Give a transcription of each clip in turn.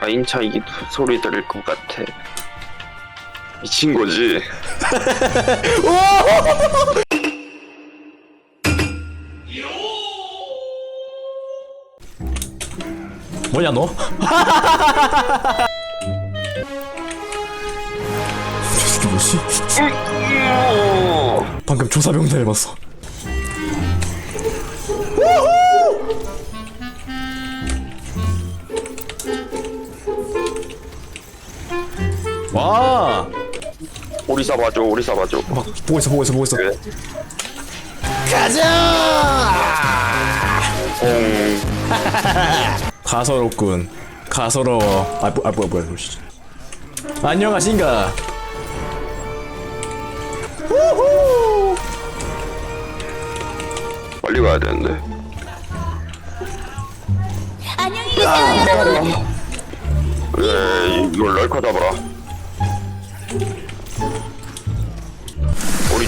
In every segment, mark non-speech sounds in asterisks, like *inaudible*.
라인차 이 소리 들을 것 같아. 미친 거지. *laughs* 뭐냐 너? 뭐지? *laughs* 방금 조사병 닮았어. 와! 오리 잡아줘, 오리 잡아줘. 막 보고 있어 보고 있어 보고 있어. 그래. 가자! 뽕. *laughs* 가소롭군. 가소로워. 아, 뭐, 아 뭐야 뭐야. 씨. 안녕하신가? 우후! 빨리 가야 되는데. 안녕히 계세요. 그래, 이걸 럴커 잡아라. 우리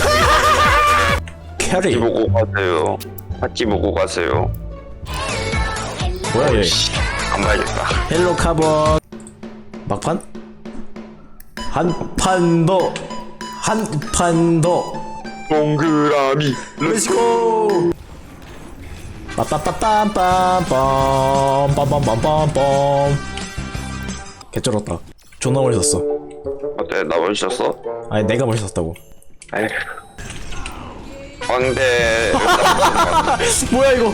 캐리. 지 보고 가세요. 팥지 보고 가세요. 뭐야 얘? 안 봐야겠다. 헬로 카본. 막판? 한 판 더. 한 판 더. 동그라미. 렛츠고! 빠빠빠빰빰빰 빰빰빰빰빰 개쩔었다 존나 멋있었어 어때? 나 멋있었어? 아니 내가 멋있었다고 에휴. 광대. *laughs* 뭐야 이거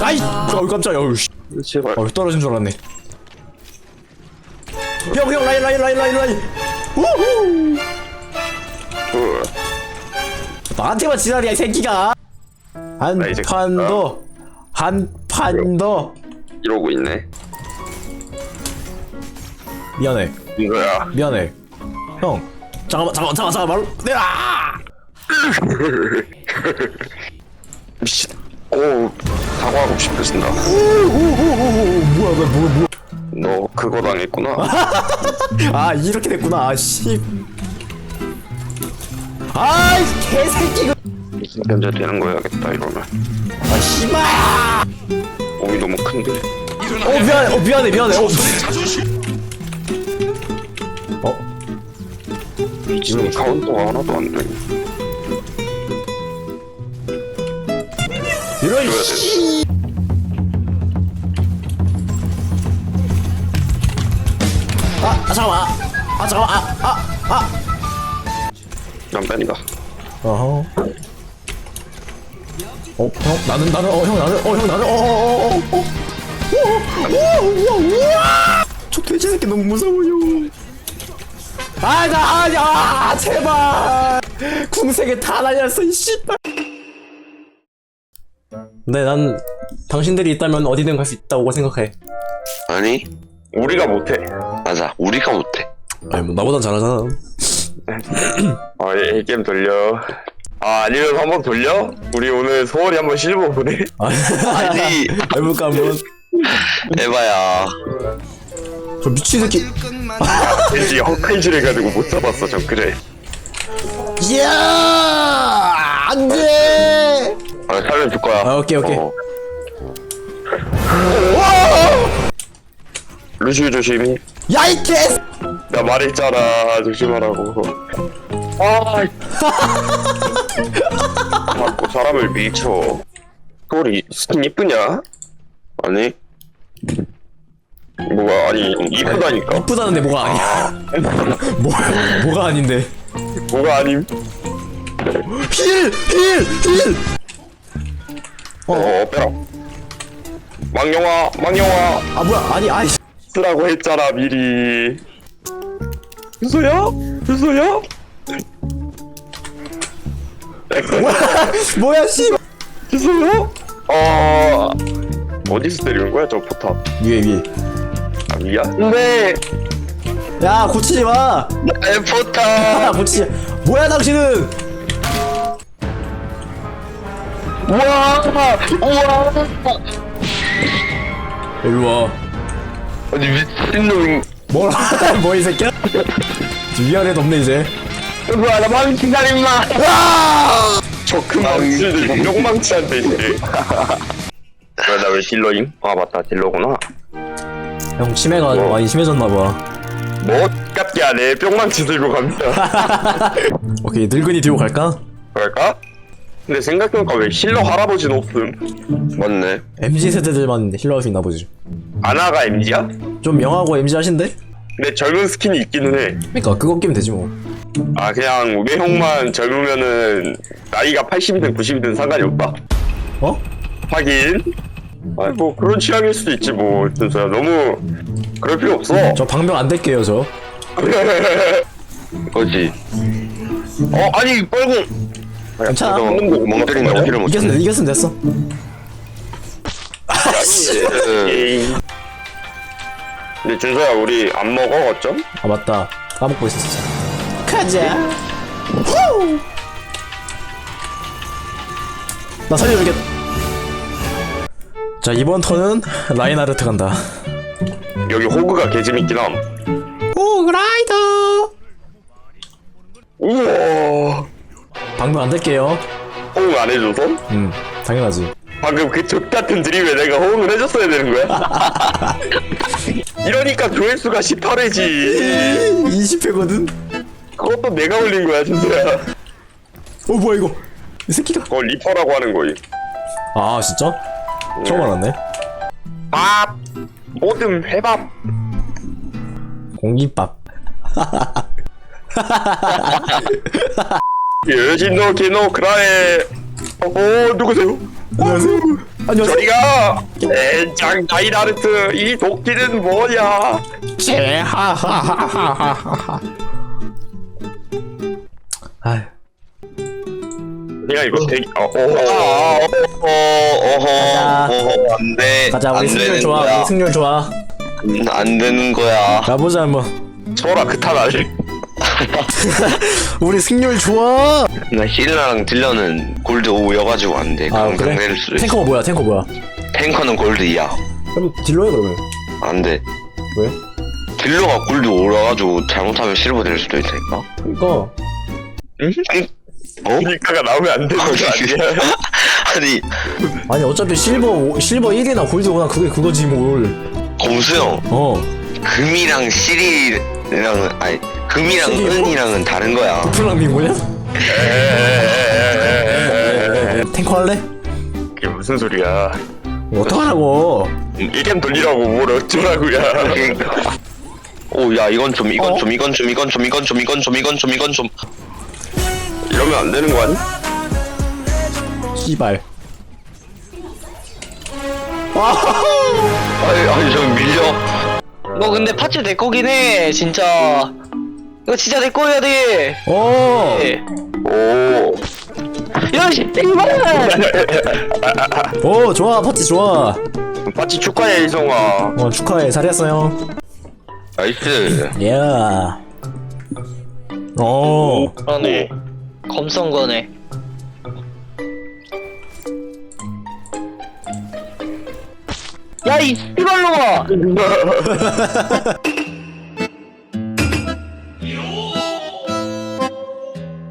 아이 어 깜짝이야 어우 씨. 제발. 어 떨어진 줄 알았네 형형 라인 라인 라인 라인 라인 우후 그, 나한테만 지랄이야 이 새끼가 한나 이제 판더한판더 이러고 있네. 미안해 이거야. 미안해 형 잠깐만 잠깐만 잠깐만 잠깐만 내라 *laughs* 미친. 오, 사과하고 싶어진다. 뭐야 뭐야 뭐야 뭐야 너 그거 당했구나. *laughs* 아 이렇게 됐구나 아 씨 아이 개새끼 그 견제 되는 거 해야겠다 이러면. 아 씨발 몸이 너무 큰데. 어 미안해 어 미안해 미안해 어, 어? 지금 카운터가 하나도 안 돼. 이런 씨 아, 아 잠깐만 아, 아 잠깐만 아 아아 난 뺀다. 어허 어, 형, 나는, 나는, 어, 형, 나는, 어, 형, 나는, 어, 어, 어, 어, 어, 우와, 우와, 우와! 저 돼지 새끼 너무 무서워요. 아, 나, 아니, 아, 제발! 궁색에 다 날렸어, 이 씨발! 근데 난, 당신들이 있다면 어디든 갈 수 있다고 생각해. 아니, 우리가 못해. 맞아, 우리가 못해. 아니, 뭐, 나보단 잘하잖아. 아, 이, 이 게임 돌려. 아, 아니면 한번 돌려? 우리 오늘 소월이 한번 실버 보내? 아니, 해볼까, 한번? 에바야. 저 미친 새끼. 왠지 헛간질 해가지고 못 잡았어, 저 그래. 이야! 안 돼! 아, 살려줄 거야. 아, 오케이, 오케이. 어. 루시우 조심히. 야, 이 개! 나 말했잖아, 조심하라고. 아, 자꾸 사람을 밀쳐. 소리 스킨 이쁘냐? 아니. 뭐가 아니 이쁘다니까. 이쁘다는데 뭐가 아니야. *laughs* 뭐, 뭐가 아닌데. 뭐가 아님? 힐! 힐! 힐! 어, 어 빼라. 망령아, 망령아, 아, 뭐야. 아니, 아이. 쓰라고 했잖아 미리. 주소야? 주소야? *laughs* 뭐야, 씨! 주소야? 어 어디서 때리는 거야 저 포탑? 위에, 위에. 아 위야? 네. 야, 고치지 마! 내 포탑. 아, 고치지. 뭐야, 당신은! 우와, 우와. 일로 와. 아니 미친놈. 뭐라, 뭐, 이 새끼야? 위아래도 없네, 이제. 우와 *laughs* 나 망치 살인마. 저그 망치를 용망치한테 이제. 왜나왜 딜러임? 아 맞다 딜러구나. 형좀 뭐? 많이 심해졌나봐 뭐 같게 하네 뿅망치 들고 갑니다 *laughs* 오케이 늙은이 뒤로 갈까? 그럴까? 근데 생각해보니까 왜 힐러 할아버지는 없음 맞네 MZ세대들만 힐러 할수 있나 보지 아나가 MG야? 좀 명하고 MZ 하신데? 근데 젊은 스킨이 있기는 해 그니까 그거 끼면 되지 뭐 아 그냥 외형만 젊으면은 나이가 80이든 90이든 상관이 없다 어? 하긴 아니 뭐 그런 취향일 수도 있지 뭐. 준서야 너무 그럴 필요 없어. 저 방명 안 될게요 저. *laughs* 그렇지. 어 아니 빨고. 괜찮아. 멍 때린다 어디를 못 이겼으면 이겼으면 됐어. 에이. 근데 준서야 우리 안 먹어 어쩜? 아 맞다. 까먹고 있었어 가자. 후! 나 살려주겠 자 이번 턴은 라인하르트 간다. 여기 호그가 개재밌긴 함. 오 라이더! 우와! 방명 안 될게요. 호응 안 해줘서? 음 당연하지. 방금 그 족같은 드립에 내가 호응을 해줬어야 되는 거야? *laughs* 이러니까 조회수가 18회지. 20회거든? 그것도 내가 올린 거야 준서야 어 뭐야 이거? 이 새끼가? 그걸 리퍼라고 하는 거임. 아 진짜? 처음 알았네? 밥! 모듬 회밥! 공깃밥. 여신노 게노 크라에. 어 누구세요? 안녕하세요. 안녕하세요. 저리가 젠장 다이나르트 이 도끼는 뭐냐? 제하하하하하하. 아휴 내가 이거 되게 어, 어, 아, 어, 어허, 가자. 어허, 안 돼. 가자 우리 안 승률 되는 좋아 거야. 우리 승률 좋아 음, 안 되는 거야. 가보자 한번 소라 그탄 아직 *laughs* 우리 승률 좋아 나 힐러랑 딜러는 골드 5여가지고 안 돼. 아 그럼 그래? 상대를 수도 있어. 탱커 뭐야 탱커 뭐야 탱커는 골드 2야. 그럼 딜러 해 그러면 안 돼. 왜? 딜러가 골드 5라가지고 잘못하면 실버 될 수도 있다니까. 그니까 어? 그러니까가 나오면 안 되는 거 아니야 *laughs* 아니, 아니 어차피 실버 오- 실버 1이나 골드 5나 그게 그거지 뭘어 검수형. 금이랑 실이랑, 아니, 금이랑 실이요? 은이랑은 다른 거야. 플랑빙 뭐냐? 탱커 할래? 그게 무슨 소리야 어떡하라고 이겜 돌리라고 뭘 어쩌라고야 그러니까. 오, 야, 이건 좀, 이건 어? 좀, 이건 좀, 이건 좀, 이건 좀, 이건 좀, 이건 좀, 이건 좀. 이러면 안 되는 거 아니? 씨발. 아니, 아니, 저 밀려. 너 근데 파츠 내 거긴 해 진짜. 이거 진짜 내 거여야 돼. 오! 오. 야씨 이발 *laughs* 오 좋아 파티 좋아. 마치 축하해 이성아. 어 축하해. 잘했어요. 나이스. 예. 오. 그러네 검성 거네. 야 이 씨발놈아 *laughs*